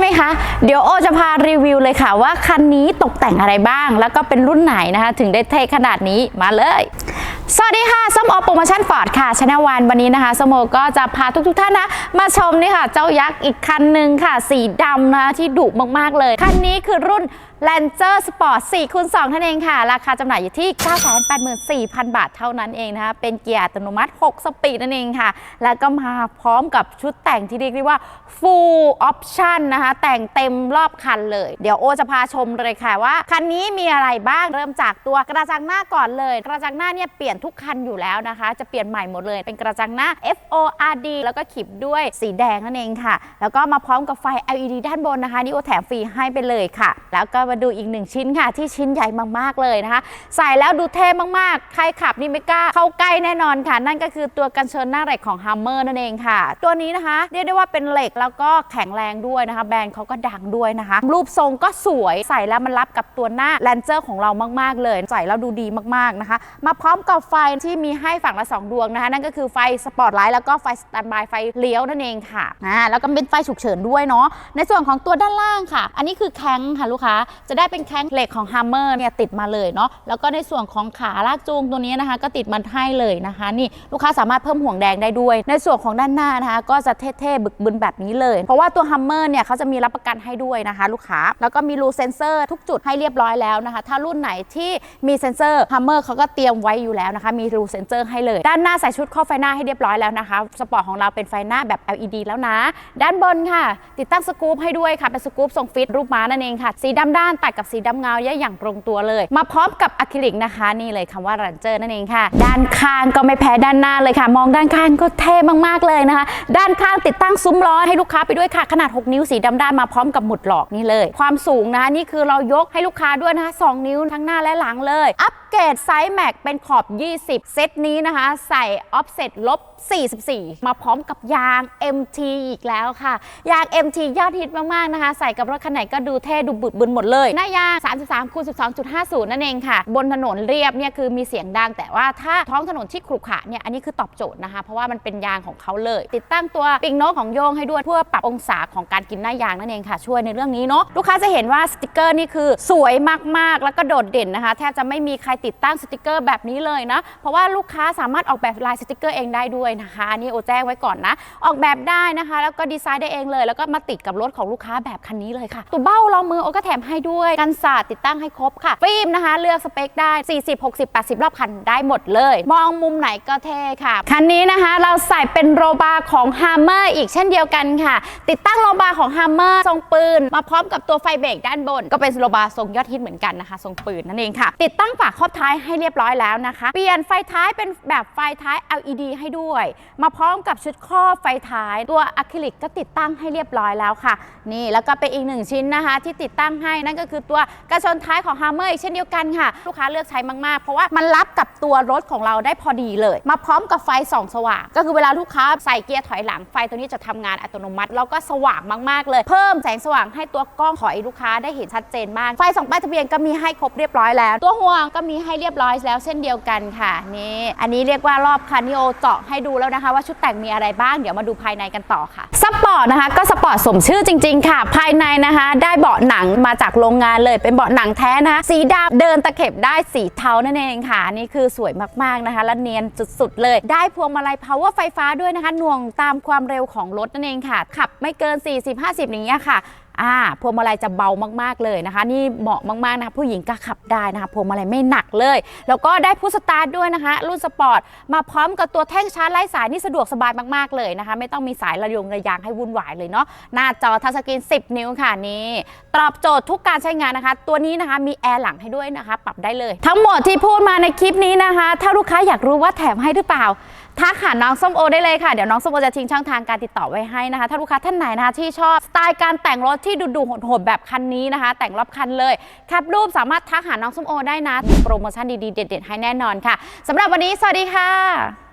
ไหมคะ เดี๋ยวโอจะพารีวิวเลยค่ะ ว่าคันนี้ตกแต่งอะไรบ้าง แล้วก็เป็นรุ่นไหนนะคะ ถึงได้เท่ขนาดนี้มาเลยสวัสดีค่ะส้มโอโปรโมชั่นฟอร์ดค่ะชนะวันวันนี้นะคะส้มโอก็จะพาทุกๆท่านนะ มาชมนี่ค่ะ เจ้ายักษ์อีกคันหนึ่งค่ะ สีดำนะที่ดุมากๆเลย คันนี้คือรุ่น Lancer Sport 4คูณ2นั่นเองค่ะ ราคาจำหน่ายอยู่ที่ 984,000 บาทเท่านั้นเองนะคะ เป็นเกียร์อัตโนมัติ 6 สปีดนั่นเองค่ะ แล้วก็มาพร้อมกับชุดแต่งที่เรียกได้ว่า full option นะคะ แต่งเต็มรอบคันเลย เดี๋ยวโอจะพาชมเลยค่ะว่า คันนี้มีอะไรบ้าง เริ่มจากตัวกระจังหน้าก่อนเลย กระจังหน้าเนี่ยเปลี่ยนทุกคันอยู่แล้วนะคะ จะเปลี่ยนใหม่หมดเลย เป็นกระจังหน้า FORD แล้วก็ขีบด้วยสีแดงนั่นเองค่ะ แล้วก็มาพร้อมกับไฟ LED ด้านบนนะคะนี่โอแถมฟรีให้ไปเลยค่ะ แล้วก็มาดูอีกหนึ่งชิ้นค่ะ ที่ชิ้นใหญ่มากๆเลยนะคะ ใส่แล้วดูเท่มากๆ ใครขับนี่ไม่กล้าเข้าใกล้แน่นอนค่ะ นั่นก็คือตัวกันชนหน้าเหล็กของ Hammer นั่นเองค่ะ ตัวนี้นะคะ เรียกได้ว่าเป็นเหล็กแล้วก็แข็งแรงด้วยนะคะ แบรนด์เขาก็ดังด้วยนะคะ รูปทรงก็สวยใส่แล้วมันรับกับตัวหน้าแลนเจอร์ของเรามากๆเลย ใส่แล้วดูดีมากๆนะคะ มาพร้อมกับไฟที่มีให้ฝั่งละ 2 ดวงนะคะ นั่นก็คือไฟสปอตไลท์แล้วก็ไฟสแตนบายไฟเลี้ยวนั่นเองค่ะอ่าแล้วก็เป็นไฟฉุกเฉินด้วยเนาะในส่วนของตัวด้านล่างค่ะ อันนี้คือแข้งค่ะลูกค้าจะได้เป็นแข้งเหล็กของ Hammer เนี่ยติดมาเลยเนาะแล้วก็ในส่วนของขาลากจูงตัวนี้นะคะ ก็ติดมาให้เลยนะคะ นี่ลูกค้าสามารถเพิ่มห่วงแดงได้ด้วย ในส่วนของด้านหน้านะคะ ก็จะเท่ๆบึกบึนแบบนี้เลย เพราะว่าตัว Hammer เนี่ยเขาจะมีรับประกันให้ด้วยนะคะ ลูกค้าแล้วก็มีรูเซนเซอร์ทุกจุดให้เรียบร้อยแล้วนะคะ ถ้ารุ่นไหนที่มีเซนเซอร์ Hammer เขาก็เตรียมไว้อยู่แล้วนะคะ มีรูเซนเซอร์ให้เลย ด้านหน้าใส่ชุดครอบไฟหน้าให้เรียบร้อยแล้วนะคะสปอร์ตของเราเป็นไฟหน้าแบบ LED แล้วนะ ด้านบนค่ะ ติดตั้งสกู๊ปให้ด้วยค่ะเป็นสกู๊ปทรงฟิตรูปม้านั่นเองค่ะ สีดำด้านตัดกับสีดำเงาแยะอย่างตรงตัวเลย มาพร้อมกับอะคริลิกนะคะนี่เลยคำว่ารันเจอร์นั่นเองค่ะ ด้านข้างก็ไม่แพ้ด้านหน้าเลยค่ะ มองด้านข้างก็เท่มากๆเลยนะคะ ด้านข้างติดตั้งซุ้มล้อให้ลูกค้าไปด้วยค่ะ ขนาด 6 นิ้วสีดำด้านมาพร้อมกับหมุดหลอกนี่เลย ความสูงนะคะนี่คือเรายกให้ลูกค้าด้วยนะคะ2นิ้วทั้งหน้าและหลังเลยอัพเกรดไซส์แม็กเป็นขอบ 20 เซตนี้นะคะ ใส่ออฟเซ็ตลบ 44 มาพร้อมกับยาง MT อีกแล้วค่ะ ยาง MT ยอดฮิตมาก ๆ นะคะ ใส่กับรถคันไหนก็ดูเท่ดูบึกบึนหมดเลย หน้ายาง 33คูณ12.50 นั่นเองค่ะ บนถนนเรียบเนี่ยคือมีเสียงดัง แต่ว่าถ้าท้องถนนที่ขรุขระเนี่ยอันนี้คือตอบโจทย์นะคะ เพราะว่ามันเป็นยางของเขาเลย ติดตั้งตัวปิงโนของโยงให้ด้วยเพื่อปรับองศาของการกินหน้ายางนั่นเองค่ะ ช่วยในเรื่องนี้เนาะลูกค้าจะเห็นว่าสติกเกอร์นี่คือสวยมากๆ แล้วก็โดดเด่นนะคะ แทบจะไม่มีใครติดตั้งสติกเกอร์แบบนี้เลยนะ เพราะว่าลูกค้าสามารถออกแบบลายสติกเกอร์เองได้ด้วยนะคะอันนี่โอแจ้งไว้ก่อนนะ ออกแบบได้นะคะ แล้วก็ดีไซน์ได้เองเลย แล้วก็มาติดกับรถของลูกค้าแบบคันนี้เลยค่ะ ตัวเบ้ารองมือโอก็แถมให้ด้วยกันศาสตร์ติดตั้งให้ครบค่ะฟิล์มนะคะ เลือกสเปคได้ 40 60 80 รอบคันได้หมดเลย มองมุมไหนก็เท่ค่ะคันนี้นะคะ เราใส่เป็นโรบาร์ของ Hammer อีกเช่นเดียวกันค่ะ ติดตั้งโรบาร์ของ Hammer ทรงปืน มาพร้อมกับตัวไฟเบรกด้านบน ก็เป็นโรบาร์ทรงยอดฮิตเหมือนกันนะคะ ทรงปืนนั่นเองค่ะ ติดตั้งฝาครอบท้ายให้เรียบร้อยแล้วนะคะ เปลี่ยนไฟท้ายเป็นแบบไฟท้าย LED ให้ด้วย มาพร้อมกับชุดครอบไฟท้าย ตัวอะคริลิกก็ติดตั้งให้เรียบร้อยแล้วค่ะ นี่แล้วก็เป็นอีกหนึ่งชิ้นนะคะ ที่ติดตั้งให้นั่นก็คือตัวกระชนท้ายของ Hammer อีกเช่นเดียวกันค่ะ ลูกค้าเลือกใช้มากๆ เพราะว่ามันรับกับตัวรถของเราได้พอดีเลย มาพร้อมกับไฟส่องสว่าง ก็คือเวลาลูกค้าใส่เกียร์ถอยหลังไฟตัวนี้จะทำงานอัตโนมัติแล้วก็สว่างมากๆ เลย เพิ่มแสงสว่างให้ตัวกล้องถอยลูกค้าได้เห็นชัดเจนมากไฟส่องป้ายทะเบียนก็มีให้ครบเรียบร้อยแล้ว ตัวห่วงก็มีให้เรียบร้อยแล้วเช่นเดียวกันค่ะนี่อันนี้เรียกว่ารอบคันนิโอเจาะให้ดูแล้วนะคะ ว่าชุดแต่งมีอะไรบ้างเดี๋ยวมาดูภายในกันต่อค่ะสปอร์ตนะคะก็สปอร์ตสมชื่อจริง ๆ ค่ะ ภายในนะคะ ได้เบาะหนังมาจากโรงงานเลยเป็นเบาะหนังแท้นะะสีดำเดินตะเข็บได้สีเทานั่นเองค่ะนนี่คือสวยมากๆนะคะ และเนียนสุดๆเลย ได้พวงมาลัย power ไฟฟ้าด้วยนะคะหน่วงตามความเร็วของรถนั่นเองค่ะขับไม่เกิน 40-50อย่างเงี้ยค่ะ อ่าพวงมาลัยจะเบามากๆเลยนะคะ นี่เหมาะมากๆนะคะผู้หญิงก็ขับได้นะคะพวงมาลัยไม่หนักเลย แล้วก็ได้พุชสตาร์ทด้วยนะคะ รุ่นสปอร์ตมาพร้อมกับตัวแท่งชาร์จไร้สายนี่สะดวกสบายมากๆเลยนะคะ ไม่ต้องมีสายระยงระยางให้วุ่นวายเลยเนาะหน้าจอทัชสกรีน 10 นิ้วค่ะนี่ตอบโจทย์ทุกการใช้งานนะคะ ตัวนี้นะคะมีแอร์หลังให้ด้วยนะคะ ปรับได้เลย ทั้งหมดที่พูดมาในคลิปนี้นะคะ ถ้าลูกค้าอยากรู้ว่าแถมให้หรือเปล่า ทักหาน้องส้มโอได้เลยค่ะ เดี๋ยวน้องส้มโอจะทิ้งช่องทางการติดต่อไว้ให้นะคะ ถ้าลูกค้าท่านไหนนะคะที่ชอบสไตล์การแต่งรถที่ดุดุๆโหดๆแบบคันนี้นะคะ แต่งรอบคันเลยแคปรูปสามารถทักหาน้องส้มโอได้นะมีโปรโมชั่นดีๆเด็ดๆให้แน่นอนค่ะสำหรับวันนี้สวัสดีค่ะ